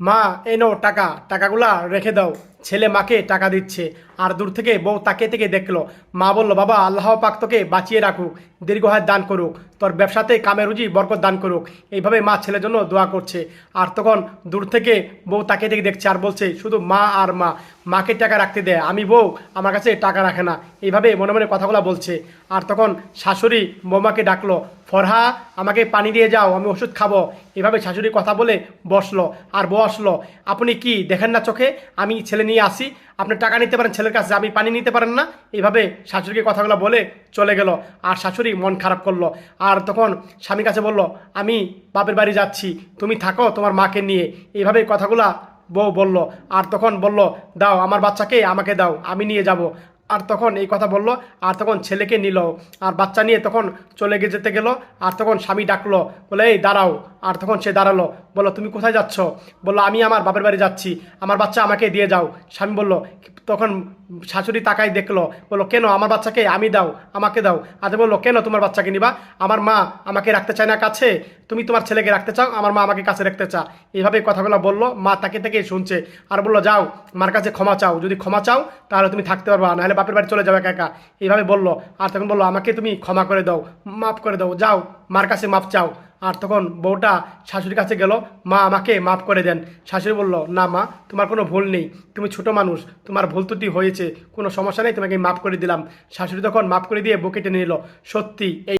মা, এই নাও টাকা, টাকাগুলা রেখে দাও। ছেলে মাকে টাকা দিচ্ছে। আর দূর থেকে বউ তাকে থেকে দেখল। মা বলল, বাবা, আল্লাহ পাক তোকে বাঁচিয়ে রাখুক দীর্ঘহায় দান করুক, তোর ব্যবসাতে কামে রুজি, বরকত দান করুক। এইভাবে মা ছেলের জন্য দোয়া করছে। আর তখন দূর থেকে বউ তাকে থেকে দেখছে আর বলছে, শুধু মা আর মা, মাকে টাকা রাখতে দেয় আমি বউ, আমার কাছে টাকা রাখে না। এইভাবে মনে মনে কথাগুলো বলছে। আর তখন শাশুড়ি বৌমাকে ডাকলো ফরহা, আমাকে পানি দিয়ে যাও, আমি ওষুধ খাব। এভাবে শাশুড়ি কথা বলে বসল। আর বসল, আপনি কি, দেখেন না চোখে? আমি ছেলে নিয়ে আসি। আপনি টাকা নিতে পারেন ছেলের কাছে, আপনি পানি নিতে পারেন না? এইভাবে শাশুড়িকে কথাগুলো বলে চলে গেল। আর শাশুড়ি মন খারাপ করল। আর তখন স্বামীর কাছে বলল, আমি বাপের বাড়ি যাচ্ছি। তুমি থাকো তোমার মাকে নিয়ে। এইভাবে কথাগুলা বউ বলল। আর তখন বলল, দাও, আমার বাচ্চাকে আমাকে দাও, আমি নিয়ে যাব। আর তখন এই কথা বলল, আর তখন ছেলেকে নিল, আর বাচ্চা নিয়ে তখন চলে যেতে গেল, আর তখন স্বামী ডাকলো, বলে, এই, দাঁড়াও। আর তখন সে দাঁড়াল, বলল, তুমি কোথায় যাচ্ছ? বলল, আমি আমার বাপের বাড়ি যাচ্ছি। আমার বাচ্চা আমাকে দিয়ে যাও। স্বামী বলল, তখন শাশুড়ি তাকাই দেখল, বলল, কেন? আমার বাচ্চাকে আমি দাও, আমাকে দাও। আর বলল, কেন তোমার বাচ্চাকে নিবা? আমার মা আমাকে রাখতে চায় না কাছে। তুমি তোমার ছেলেকে রাখতে চাও, আমার মা আমাকে কাছে রাখতে চা এইভাবে কথাগুলো বলল, মা তাকে থেকে শুনছে আর বলল, যাও, মার কাছে ক্ষমা চাও, যদি ক্ষমা চাও, তাহলে তুমি থাকতে পারবা, নাহলে বাপের বাড়ি চলে যাবে একা। এইভাবে বলল, আর তখন বলল, আমাকে তুমি ক্ষমা করে দাও, মাফ করে দাও, যাও, মার কাছে মাপ চাও। আর তখন বউটা শাশুড়ির কাছে গেল, মা, আমাকে মাফ করে দেন। শাশুড়ি বলল, না মা, তোমার কোনো ভুল নেই। তুমি ছোট মানুষ, তোমার ভুল ত্রুটি হয়েছে, কোনো সমস্যা নেই, তোমাকে মাফ করে দিলাম। শাশুড়ি তখন মাফ করে দিয়ে বুকে টেনে নিল, সত্যি, এই